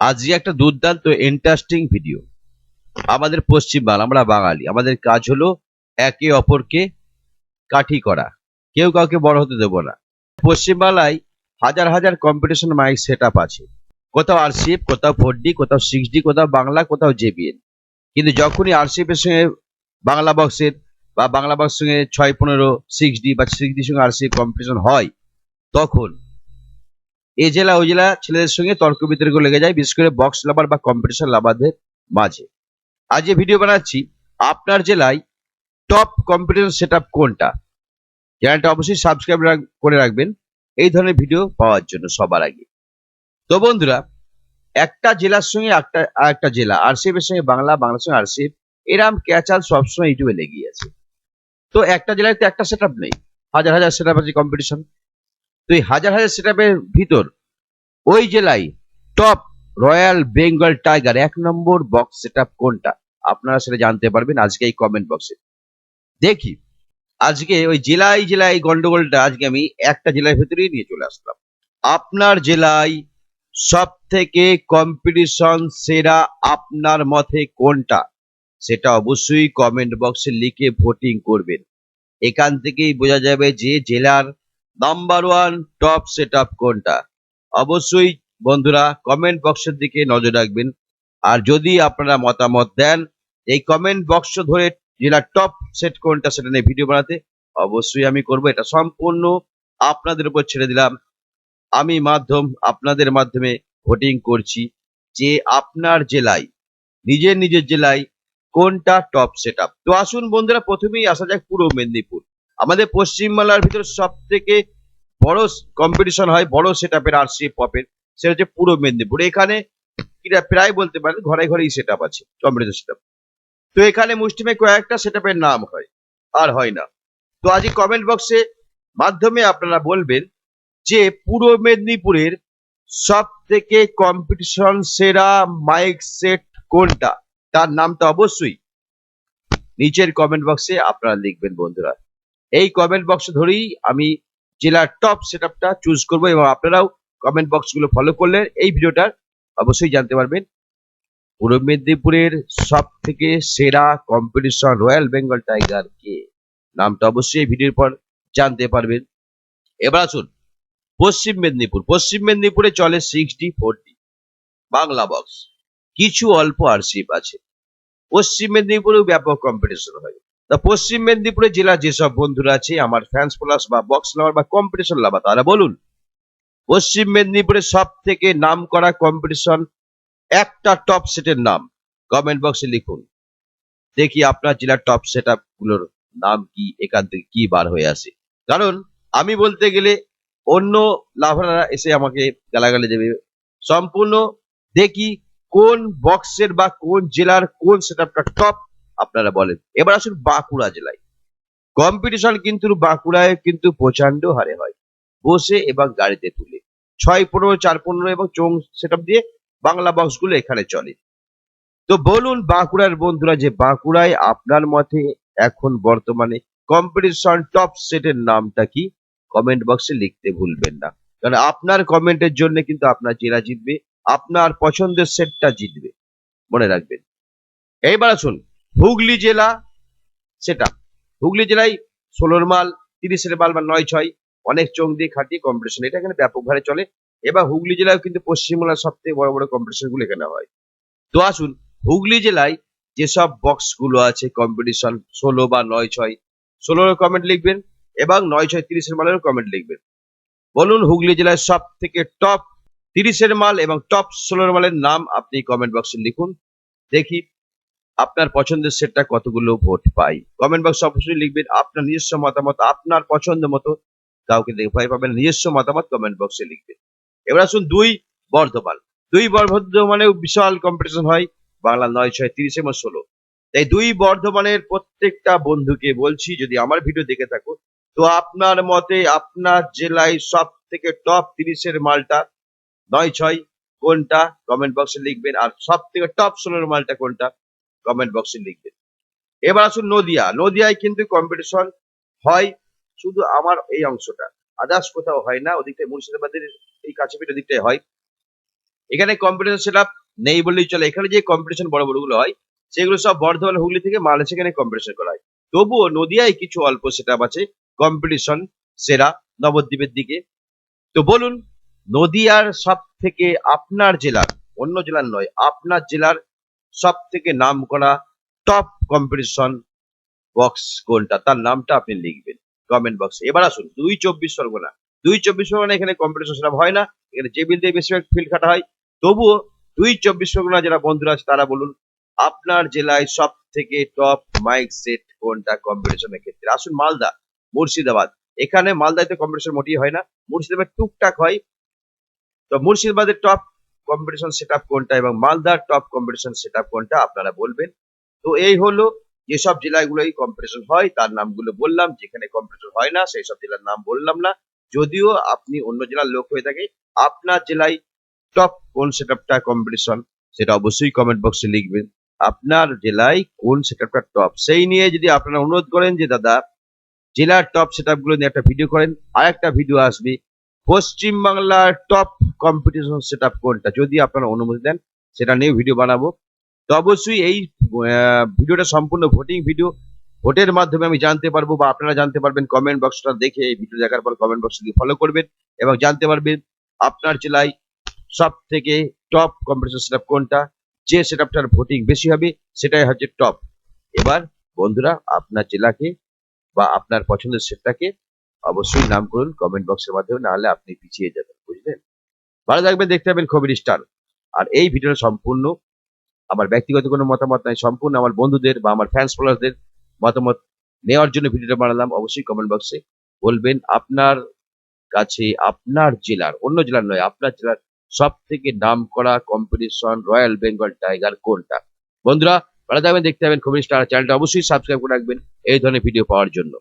আজকে একটা দুর্দান্ত ইন্টারেস্টিং ভিডিও আমাদের পশ্চিমবাংলা আমরা বাঙালি। আমাদের কাজ হলো একে অপরকে কাঠি করা। কেউ কাউকে বড় হতে দেবো না। পশ্চিমবাংলায় হাজার হাজার কম্পিটিশন মাইক সেট আছে। কোথাও আরসিএফ কোথাও ফোর ডি কোথাও সিক্স ডি কোথাও বাংলা, কোথাও জেবিএন কিন্তু যখনই আরসিএফ এর সঙ্গে বাংলা বক্সের বা বাংলা বক্সের সঙ্গে ছয় পনেরো সিক্স ডি বা সিক্স ডির সঙ্গে আরসিএফ কম্পিটিশন হয়, তখন এই জেলা, ওই জেলা ছেলেদের সঙ্গে তর্ক বিতর্ক লেগে যায়, বিশেষ করে বক্স লাভার বা কম্পিটিশন লাভারদের মাঝে। আজ যে ভিডিও বানাচ্ছি, আপনার জেলায় টপ কম্পিটিশন সেট কোনটা? চ্যানেলটা অবশ্যই সাবস্ক্রাইব করে রাখবেন। এই ধরনের ভিডিও পাওয়ার জন্য সবার আগে। তো বন্ধুরা, একটা জেলার সঙ্গে একটা আর একটা জেলা আরসিএফ এর সঙ্গে বাংলা, বাংলার সঙ্গে আরসিএফ এরাম ক্যাচাল সবসময় ইউটিউবে লেগে আছে। তো একটা জেলায় তো একটা সেট নেই। হাজার হাজার সেট আছে কম্পিটিশন তো এই হাজার হাজার সেট ভিতর ওই জেলায় টপ রয়্যাল বেঙ্গল টাইগার এক নম্বর বক্স সেট কোনটা? আপনারা সেটা জানতে পারবেন আজকে এই কমেন্ট বক্সে দেখি, আজকে ওই জেলায় জেলায় গন্ডগোলটা আজকে আমি একটা জেলার ভেতরেই নিয়ে চলে আসলাম। আপনার জেলায় সব থেকে কম্পিটিশন সেরা আপনার মতে কোনটা? সেটা অবশ্যই কমেন্ট বক্সে লিখে ভোটিং করবেন। এখান থেকেই বোঝা যাবে যে জেলার নাম্বার ওয়ান টপ সেট কোনটা? অবশ্যই বন্ধুরা কমেন্ট বক্সের দিকে নজর রাখবেন। আর যদি আপনারা মতামত দেন, এই কমেন্ট বক্স ধরে জেলার টপ সেট কোনটা সেটা নিয়ে ভিডিও বানাতে, অবশ্যই আমি করব। এটা সম্পূর্ণ আপনাদের উপর ছেড়ে দিলাম। আমি মাধ্যম, আপনাদের মাধ্যমে ভোটিং করছি যে আপনার জেলায়, নিজের নিজের জেলায় কোনটা টপ সেট তো আসুন বন্ধুরা, প্রথমেই আসা যাক পুরো মেদিনীপুর। আমাদের পশ্চিমবাংলার ভিতরে সব থেকে বড় কম্পিটিশন হয়, বড় সেট আপের আর সি পপের সেটা হচ্ছে পুরো মেদিনীপুর। এখানে এটা প্রায় বলতে পারেন ঘরে ঘরেই সেট আপ আছে কম্পিটিশন সেট তো এখানে মুষ্টিমে কয়েকটা সেট আপের নাম হয়, আর হয় না। তো আজকে কমেন্ট বক্সে মাধ্যমে আপনারা বলবেন যে পূর্ব মেদিনীপুরের সব থেকে কম্পিটিশন সেরা মাইক সেট কোনটা? তার নামটা অবশ্যই নিচের কমেন্ট বক্সে আপনারা লিখবেন, বন্ধুরা। এই কমেন্ট বক্স ধরেই আমি জেলার টপ সেট আপটা চুজ করব এবং আপনারাও কমেন্ট বক্সগুলো ফলো করলে এই ভিডিওটার অবশ্যই জানতে পারবেন। পূর্ব মেদিনীপুরের সব থেকে সেরা কম্পিটিশন রয়্যাল বেঙ্গল টাইগার কে? নামটা অবশ্যই এই ভিডিওর পর জানতে পারবেন। এবার আসুন, পশ্চিম মেদিনীপুর। পশ্চিম মেদিনীপুরে চলে সিক্সটি ফোরটি বাংলা বক্স কিছু অল্প আরসিপ আছে। পশ্চিম মেদিনীপুরেও ব্যাপক কম্পিটিশন হয়। পশ্চিম মেদিনীপুরে জেলা যেসব বন্ধুরা আছে, আমার ফ্যান্স প্লাস বা বক্স লাভার বা কম্পিটিশন লাভার তারা বলুন। পশ্চিম মেদিনীপুরে সব থেকে নাম করা কম্পিটিশন একটা টপ সেটের নাম কমেন্ট বক্সে লিখুন। দেখি আপনার জেলার টপ সেটগুলোর নাম কি, এখান থেকে কি বার হয়ে আসে। কারণ আমি বলতে গেলে অন্য লাভাররা এসে আমাকে গালাগালি দেবে। সম্পূর্ণ দেখি কোন বক্সের বা কোন জেলার কোন সেট টপ আপনারা বলেন। এবার আসুন বাঁকুড়া জেলায়। কম্পিটিশন কিন্তু বাঁকুড়ায় কিন্তু প্রচণ্ড হারে হয়। বসে এবং গাড়িতে তুলে। ছয় পনেরো, চার পনেরো এবং চোং সেট দিয়ে বাংলা বক্সগুলো এখানে চলে। তো বলুন বাঁকুড়ার বন্ধুরা যে বাঁকুড়ায় আপনার মতে এখন বর্তমানে কম্পিটিশন টপ সেটের নামটা কি? কমেন্ট বক্সে লিখতে ভুলবেন না। কারণ আপনার কমেন্টের জন্য কিন্তু আপনার জেলা জিতবে, আপনার পছন্দের সেটটা জিতবে। মনে রাখবেন। এইবার আসুন হুগলি জেলা সেটা। হুগলি জেলায় ষোলোর মাল, তিরিশের মাল বা নয় ছয়, অনেক চোখ দিয়ে খাটিয়ে কম্পিটিশন এটা এখানে ব্যাপক ভাবে চলে। এবার হুগলি জেলায় কিন্তু পশ্চিমবাংলার সব থেকে বড় বড় কম্পিটিশনগুলো এখানে হয়। তো আসুন, হুগলি জেলায় যেসব বক্সগুলো আছে কম্পিটিশন ষোলো বা নয় ছয় ষোলোর কমেন্ট লিখবেন এবং নয় ছয়, তিরিশের মালের কমেন্ট লিখবেন। বলুন হুগলি জেলায় সব থেকে টপ তিরিশের মাল এবং টপ ষোলোর মালের নাম আপনি কমেন্ট বক্সে লিখুন। দেখি আপনার পছন্দের সেটটা কতগুলো ভোট পাই? কমেন্ট বক্স অবশ্যই লিখবেন আপনার নিজস্ব মতামত, আপনার পছন্দ মতো কাউকে দেখে ভয় পাবেন নিজস্ব মতামত কমেন্ট বক্সে লিখবেন। এবার আসুন দুই বর্ধমান। দুই বর্ধমানেও বিশাল কম্পিটিশন হয় বাংলা নয় ছয় তিরিশ এবং ষোলো। তাই দুই বর্ধমানের প্রত্যেকটা বন্ধুকে বলছি, যদি আমার ভিডিও দেখে থাকো, তো আপনার মতে আপনার জেলায় সব থেকে টপ তিরিশের মালটা নয় ছয় কোনটা? কমেন্ট বক্সে লিখবেন। আর সব থেকে টপ ষোলোর মালটা কোনটা? কমেন্ট বক্সে লিখবেন এবার আসুন নদিয়া। নদিয়ায় কিন্তু কম্পিটিশন হয় শুধু আমার এই অংশটা। আদার্স কোথাও হয় না, ওদিকটায় মুর্শিদাবাদের এই কাছে পিঠে দিকটায় হয়। এখানে কম্পিটিশন সেট নেই বললেই চলে। এখানে যে কম্পিটিশন বড় বড়গুলো হয়, সেগুলো সব বর্ধমান, হুগলি থেকে মাল এসে এখানে কম্পিটিশন করা হয়। তবুও নদিয়ায় কিছু অল্প সেট আছে কম্পিটিশন সেরা নবদ্বীপের দিকে। তো বলুন, নদিয়ার সব থেকে আপনার জেলার, অন্য জেলার নয়, আপনার জেলার সব থেকে নাম করা টপ কম্পিটিশন বক্স কোনটা? তার নামটা আপনি লিখবেন কমেন্ট বক্সে এবার আসুন, দুই চব্বিশ পরগনা দুই চব্বিশ পরগনা এখানে কম্পিটিশন সেটা হয় না, এখানে টেবিল দিয়ে বেশিরভাগ ফিল্ড খাটা হয়। তবুও দুই চব্বিশ পরগনা যারা বন্ধুরা আছে তারা বলুন, আপনার জেলায় সব থেকে টপ মাইক সেট কোনটা কম্পিটিশনের ক্ষেত্রে? আসুন মালদা, মুর্শিদাবাদ। এখানে মালদায় তো কম্পিটিশন মোটেই হয় না, মুর্শিদাবাদ টুকটাক হয়। তো মুর্শিদাবাদের টপ কম্পিটিশন সেট কোনটা এবং মালদার টপ কম্পিটিশন সেট কোনটা আপনারা বলবেন। তো এই হলো যেসব জেলাগুলোই কম্পিটিশন হয়, তার নামগুলো বললাম। যেখানে কম্পিটিশন হয় না সেই সব জেলার নাম বললাম না। যদিও আপনি অন্য জেলার লোক হয়ে থাকে, আপনার জেলায় টপ কোন সেটআপটা কম্পিটিশন সেটা অবশ্যই কমেন্ট বক্সে লিখবেন। আপনার জেলায় কোন সেটআপটা টপ সেই নিয়ে যদি আপনারা অনুরোধ করেন যে, দাদা, জেলার টপ সেটআপগুলো নিয়ে একটা ভিডিও করেন আর একটা ভিডিও আসবে। পশ্চিম বাংলার টপ কম্পিটিশন সেটআপ কোনটা? যদি আপনারা অনুমতি দেন, সেটা নিয়ে ভিডিও বানাবো। তো অবশ্যই এই ভিডিওটা সম্পূর্ণ ভোটিং ভিডিও ভোটের মাধ্যমে আমি জানতে পারব বা আপনারা জানতে পারবেন কমেন্ট বক্সটা দেখে এই ভিডিও দেখার পর কমেন্ট বক্স দিয়ে ফলো করবেন এবং জানতে পারবেন আপনার জেলায় সব থেকে টপ কম্পিটিশন সেটআপ কোনটা? যে সেটআপটার ভোটিং বেশি হবে, সেটাই হচ্ছে টপ এবার বন্ধুরা, আপনার জেলাকে বা আপনার পছন্দের সেটটাকে অবশ্যই নাম করুন কমেন্ট বক্সের মাধ্যমে না হলে আপনি পিছিয়ে যাবেন, বুঝলেন? ভালো থাকবেন, দেখতে পাবেন খবর স্টার আর এই ভিডিওটা সম্পূর্ণ আমার ব্যক্তিগত কোনো মতামত নাই, সম্পূর্ণ আমার বন্ধুদের বা আমার ফ্যান্স ফলোয়ারদের মতামত নেওয়ার জন্য ভিডিওটা বানালাম, অবশ্যই কমেন্ট বক্সে বলবেন, আপনার কাছে, আপনার জেলার, অন্য জেলার নয়, আপনার জেলার সব থেকে নাম করা কম্পিটিশন রয়্যাল বেঙ্গল টাইগার কোনটা? বন্ধুরা, ভালো থাকবেন, দেখতে পাবেন খবর স্টার চ্যানেলটা অবশ্যই সাবস্ক্রাইব করে রাখবেন, এই ধরনের ভিডিও পাওয়ার জন্য।